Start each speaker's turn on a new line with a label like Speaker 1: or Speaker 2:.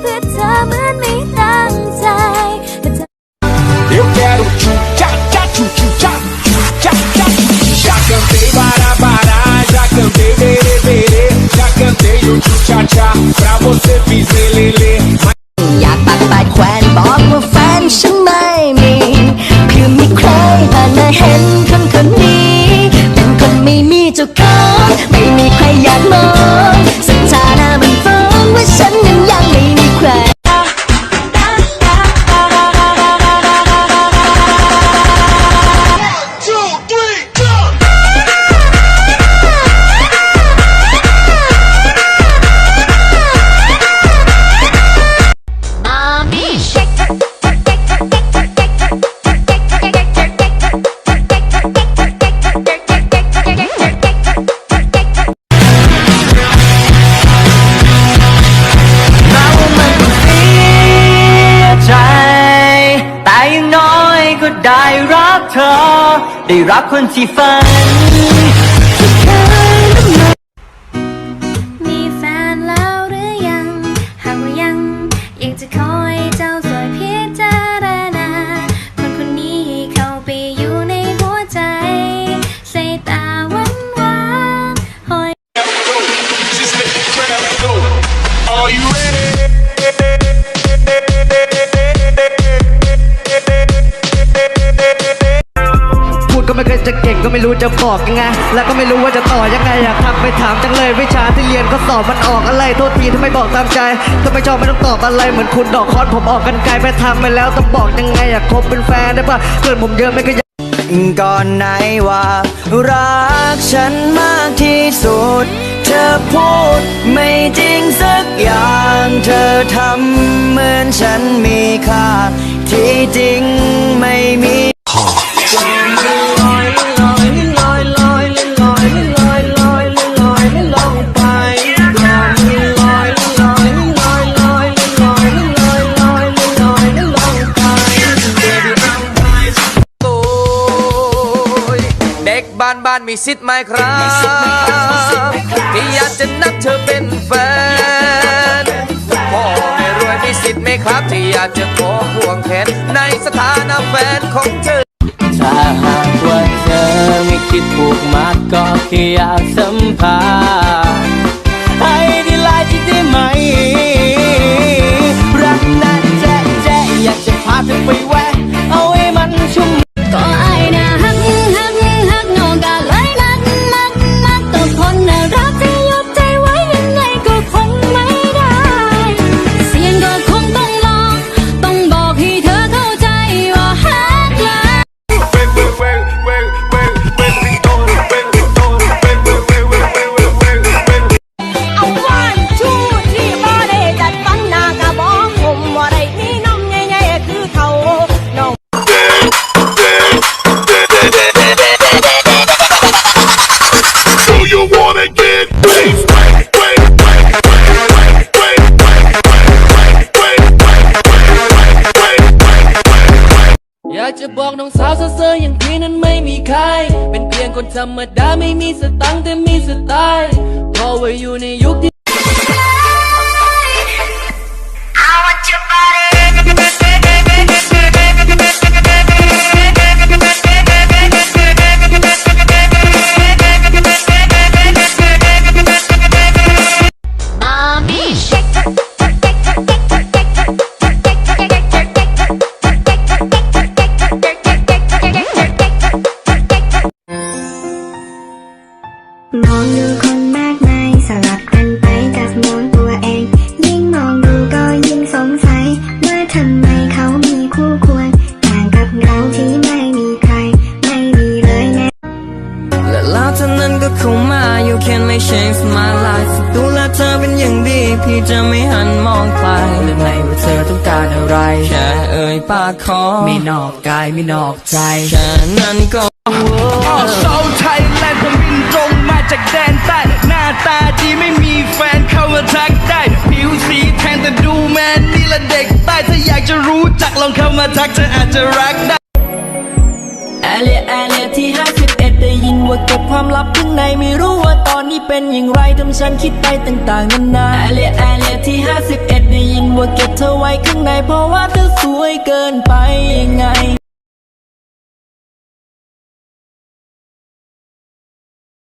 Speaker 1: เพื่อเธอเหมือนไม่ เธอ
Speaker 2: ได้
Speaker 3: รักคนที่ฝัน
Speaker 1: ก็ไม่
Speaker 3: รู้จะบอกยังไง แล้วก็ไม่รู้ว่าจะต่อยังไงอยากทักไปถามจังเลยวิชาที่เรียนก็สอบมันออกอะไรโทษทีที่ไม่บอกตามใจถ้าไม่ชอบไม่ต้องตอบอะไรเหมือนคุณดอกคอนผมออกกันไกลไปทำไปแล้วต้องบอกยังไงอยากคบเป็นแฟนได้ปะเพื่อนผมเยอะไม่ก็ยากก่อนไหนว่า รักฉันมากที่สุด เธอพูดไม่จริงสักอย่าง เธอทำเหมือนฉันมี
Speaker 4: บ้านบ้านมีสิทธิ์ไหมครับที่อยากจะนับเธอเป็นแฟนพ่อแม่รวยมีสิทธิ์ไหมครับ ที่อยากจะขอห่วงแขนในสถานะแฟนของเธอ
Speaker 3: ถ้าหากว่าเธอไม่คิดผูกมัดก็แค่อยากสัมผัสให้ได้ลายจริงได้ไหม รักนั้นแจ๊ะแจ๊ะอยากจะพาเธอไปแวะ
Speaker 1: จะบอก
Speaker 2: น้อง
Speaker 3: สาวเซ่ออย่างพี่นั้นไม่มีใคร เป็นเพียงคนธรรมดาไม่มีสตังค์แต่มีสไตล์เพราะว่าอยู่ในยุคที่
Speaker 5: มองดูคนมากมายสลับกันไปกับมองตัวเอง ยิ่งมองดูก็ยิ่งสงสัย ว่าทำไมเขามีคู่ควร ต่างกับเราที่ไม่มีใคร ไม่มีเลยแม้
Speaker 3: และแล้วเท่านั้นก็เข้ามา You can make change my life ดูแลเธอเป็นอย่างดี พี่จะไม่หันมองใครและไม่ว่าเธอต้องการอะไร แค่เอ่ยปากขอ ไม่นอกกายไม่นอกใจ แค่นั้นก็
Speaker 6: โซ จะรู้จักลองเข้ามาทักเธออาจจะรักได้
Speaker 3: แอเลียแอเลียที่ 51 ได้ยินว่าเก็บความลับข้างในไม่รู้ว่าตอนนี้เป็นอย่างไรทำฉันคิดไปต่างๆนานาแอเลียแอเลียที่ 51 ได้ยินว่าข้างในเพราะว่าเธอสวยเกินไปยังไง